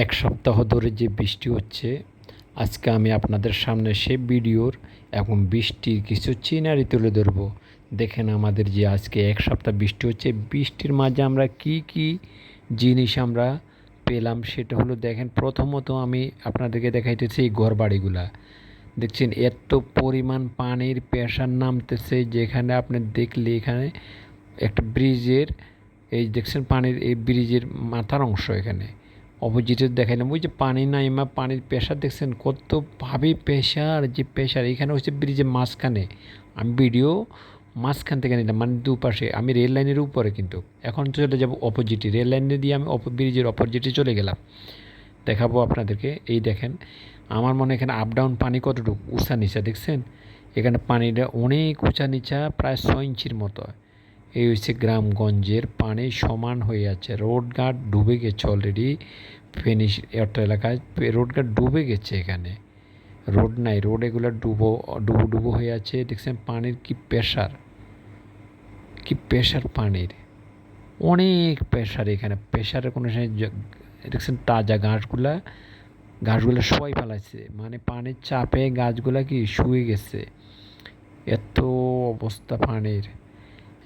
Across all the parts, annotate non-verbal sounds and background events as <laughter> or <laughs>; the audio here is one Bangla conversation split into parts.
এক সপ্তাহ ধরে যে বৃষ্টি হচ্ছে, আজকে আমি আপনাদের সামনে সে ভিডিওর এবং বৃষ্টির কিছু চিনারি তুলে ধরব। দেখেন আমাদের যে আজকে এক সপ্তাহ বৃষ্টি হচ্ছে, বৃষ্টির মাঝে আমরা কি কি জিনিস আমরা পেলাম সেটা হলো দেখেন, প্রথমত আমি আপনাদেরকে দেখাইতেছি এই ঘর বাড়িগুলা। দেখছেন, এত পরিমাণ পানির প্রেশার নামতেছে যেখানে আপনি দেখলে এখানে একটা ব্রিজের, এই দেখছেন পানির এই ব্রিজের মাথার অংশ এখানে। অপোজিটে দেখাইলাম ওই যে পানি নাইমা পানির প্রেশার দেখছেন কতভাবে প্রেশার, যে প্রেশার। এখানে হচ্ছে ব্রিজের মাঝখানে। আমি ভিডিও মাঝখান থেকে নিলাম মানে দুপাশে। আমি রেল লাইনের উপরে কিন্তু। এখন চলে যাব অপোজিটে। রেল লাইনে দিয়ে আমি অপ, ব্রিজের অপোজিটে চলে গেলাম। দেখাবো আপনাদেরকে। এই দেখেন, আমার মনে এখানে আপ ডাউন পানি কতটুকু? উঁচা নিচা, দেখছেন? এখানে পানিটা অনেক উঁচা নিচা, প্রায় ছয় ইঞ্চির মতো। এই হচ্ছে গ্রামগঞ্জের পানি সমান হয়ে আছে। রোড ঘাট ডুবে গেছে অলরেডি ফেনিশ একটা এলাকায় রোড ঘাট ডুবে গেছে এখানে। রোড নাই, রোড এগুলো ডুবো ডুবো ডুবো হয়ে আছে। দেখছেন পানির কি প্রেশার কি প্রেশার পানির। অনেক প্রেশার এখানে। প্রেশারের কোনো দেখছেন তাজা ঘাসগুলা গাছগুলো সবাই ফেলাইছে। মানে পানির চাপে গাছগুলা কি শুয়ে গেছে। এত অবস্থা পানির।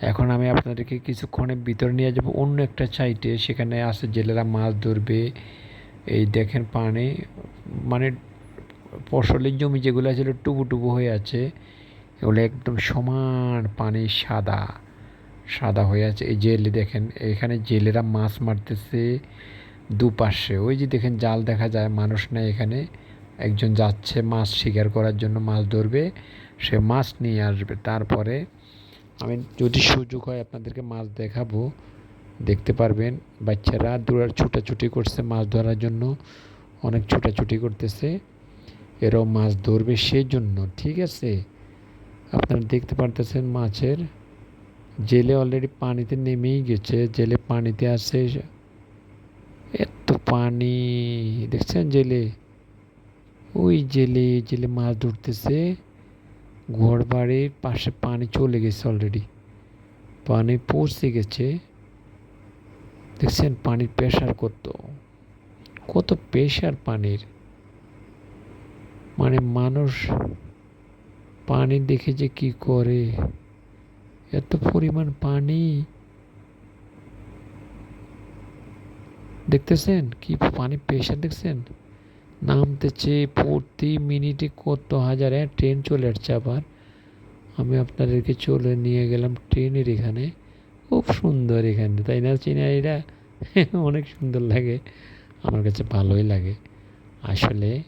এখন আমি আপনাদেরকে কিছুক্ষণের ভিতরে নিয়ে যাব অন্য একটা সাইটে সেখানে আছে জেলেরা মাছ ধরবে। এই দেখেন পানি মানে ফসলের জমি যেগুলো ছিল টুবু টুবু হয়ে আছে, এগুলো একদম সমান পানি, সাদা সাদা হয়ে আছে। এই জেলে দেখেন, এখানে জেলেরা মাছ মারতেছে দুপাশে। ওই যে দেখেন জাল দেখা যায়, মানুষ নেই এখানে। একজন যাচ্ছে মাছ শিকার করার জন্য মাছ ধরবে, সে মাছ নিয়ে আসবে। তারপরে আমি যদি সুযোগ হয় আপনাদেরকে মাছ দেখাবো, দেখতে পারবেন। বাচ্চারা দূরের ছুটাছুটি করছে মাছ ধরার জন্য, অনেক ছুটাছুটি করতেছে। এরাও মাছ ধরবে সেই জন্য ঠিক আছে? আপনারা দেখতে পারতেছেন মাছের জেলে অলরেডি পানিতে নেমেই গেছে। জেলে পানিতে আছে। এত পানি, দেখছেন জেলে? ওই জেলে জেলে মাছ ধরতেছে। ঘর বাড়ির পাশে পানি চলে গেছে অলরেডি পানি পৌঁছে গেছে। দেখছেন পানির প্রেশার কত? কত প্রেশার পানির। মানে মানুষ পানি দেখে যে কি করে? এত পরিমাণ পানি। দেখতেছেন কি পানি প্রেশার দেখছেন? নামতেছে প্রতি মিনিটে কত হাজার হ্যাঁ ট্রেন চলে আসছে আবার। আমি আপনাদেরকে চলে নিয়ে গেলাম ট্রেনের এখানে। খুব সুন্দর এখানে, তাই না চিনারিটা <laughs> অনেক সুন্দর লাগে, আমার কাছে ভালোই লাগে। আসলে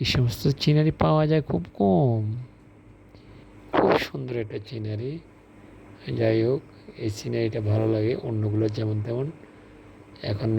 এই সমস্ত চিনারি পাওয়া যায় খুব কম। খুব সুন্দর একটা চিনারি। যাই হোক, এই সিনারিটা ভালো লাগে, অন্যগুলো যেমন তেমন। এখন